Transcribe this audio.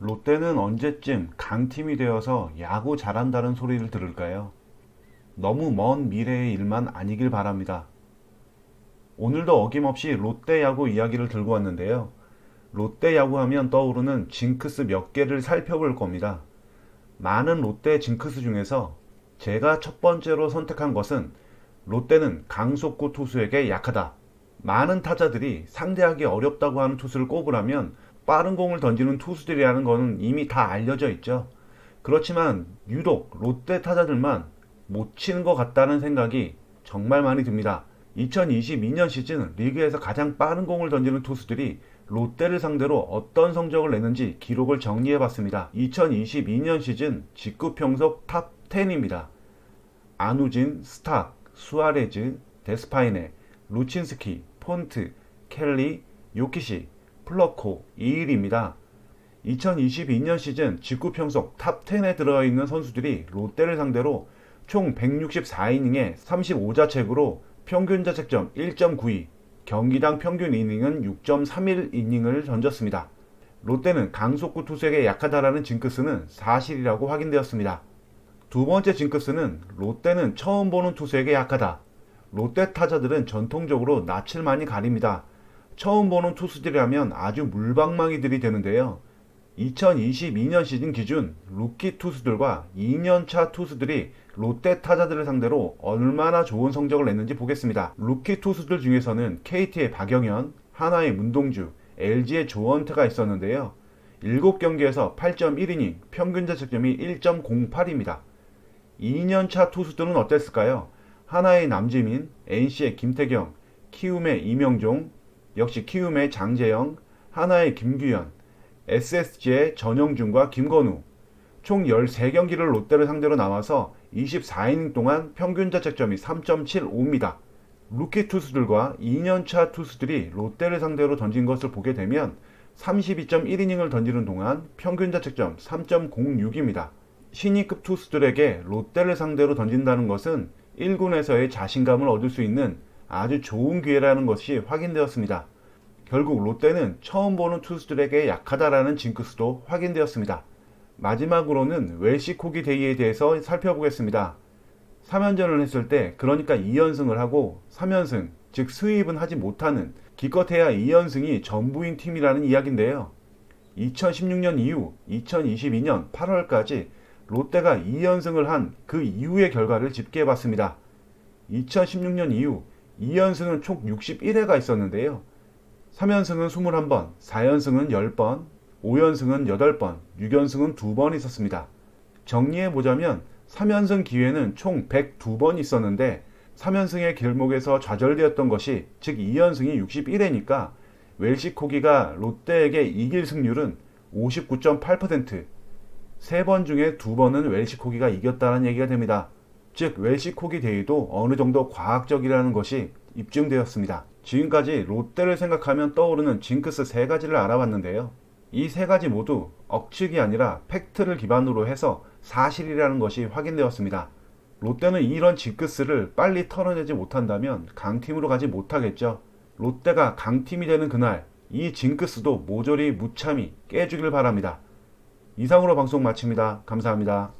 롯데는 언제쯤 강팀이 되어서 야구 잘한다는 소리를 들을까요? 너무 먼 미래의 일만 아니길 바랍니다. 오늘도 어김없이 롯데 야구 이야기를 들고 왔는데요. 롯데 야구 하면 떠오르는 징크스 몇 개를 살펴볼 겁니다. 많은 롯데 징크스 중에서 제가 첫 번째로 선택한 것은 롯데는 강속구 투수에게 약하다. 많은 타자들이 상대하기 어렵다고 하는 투수를 꼽으라면 빠른 공을 던지는 투수들이라는 것은 이미 다 알려져 있죠. 그렇지만 유독 롯데 타자들만 못 치는 것 같다는 생각이 정말 많이 듭니다. 2022년 시즌 리그에서 가장 빠른 공을 던지는 투수들이 롯데를 상대로 어떤 성적을 내는지 기록을 정리해 봤습니다. 2022년 시즌 직구 평속 탑 10입니다. 아누진, 스탁, 수아레즈, 데스파이네, 루친스키, 폰트, 켈리, 요키시, 플러코, 이일입니다. 2022년 시즌 직구 평속 탑 10에 들어가 있는 선수들이 롯데를 상대로 총 164이닝에 35자책으로 평균 자책점 1.92, 경기당 평균 이닝은 6.31 이닝을 던졌습니다. 롯데는 강속구 투수에게 약하다라는 징크스는 사실이라고 확인되었습니다. 두 번째 징크스는 롯데는 처음 보는 투수에게 약하다. 롯데 타자들은 전통적으로 낯을 많이 가립니다. 처음 보는 투수들이라면 아주 물방망이들이 되는데요. 2022년 시즌 기준 루키 투수들과 2년차 투수들이 롯데 타자들을 상대로 얼마나 좋은 성적을 냈는지 보겠습니다. 루키 투수들 중에서는 KT의 박영현, 하나의 문동주, LG의 조원태가 있었는데요. 7경기에서 8.1이닝, 평균 자책점이 1.08입니다. 2년차 투수들은 어땠을까요? 하나의 남지민, NC의 김태경, 키움의 이명종, 역시 키움의 장재영, 하나의 김규현, SSG의 전영준과 김건우, 총 13경기를 롯데를 상대로 나와서 24이닝 동안 평균 자책점이 3.75입니다. 루키 투수들과 2년차 투수들이 롯데를 상대로 던진 것을 보게 되면 32.1이닝을 던지는 동안 평균 자책점 3.06입니다. 신인급 투수들에게 롯데를 상대로 던진다는 것은 1군에서의 자신감을 얻을 수 있는 아주 좋은 기회라는 것이 확인되었습니다. 결국 롯데는 처음 보는 투수들에게 약하다라는 징크스도 확인되었습니다. 마지막으로는 웰시 코기 데이에 대해서 살펴보겠습니다. 3연전을 했을 때 그러니까 2연승을 하고 3연승 즉 수입은 하지 못하는 기껏해야 2연승이 전부인 팀이라는 이야기인데요. 2016년 이후 2022년 8월까지 롯데가 2연승을 한 그 이후의 결과를 집계해 봤습니다. 2016년 이후 2연승은 총 61회가 있었는데요. 3연승은 21번, 4연승은 10번, 5연승은 8번, 6연승은 2번 있었습니다. 정리해 보자면 3연승 기회는 총 102번 있었는데 3연승의 길목에서 좌절되었던 것이 즉 2연승이 61회니까 웰시 코기가 롯데에게 이길 승률은 59.8%, 3번 중에 2번은 웰시 코기가 이겼다는 얘기가 됩니다. 즉 웰시코기 대회도 어느 정도 과학적이라는 것이 입증되었습니다. 지금까지 롯데를 생각하면 떠오르는 징크스 세 가지를 알아봤는데요. 이 세 가지 모두 억측이 아니라 팩트를 기반으로 해서 사실이라는 것이 확인되었습니다. 롯데는 이런 징크스를 빨리 털어내지 못한다면 강팀으로 가지 못하겠죠. 롯데가 강팀이 되는 그날 이 징크스도 모조리 무참히 깨주길 바랍니다. 이상으로 방송 마칩니다. 감사합니다.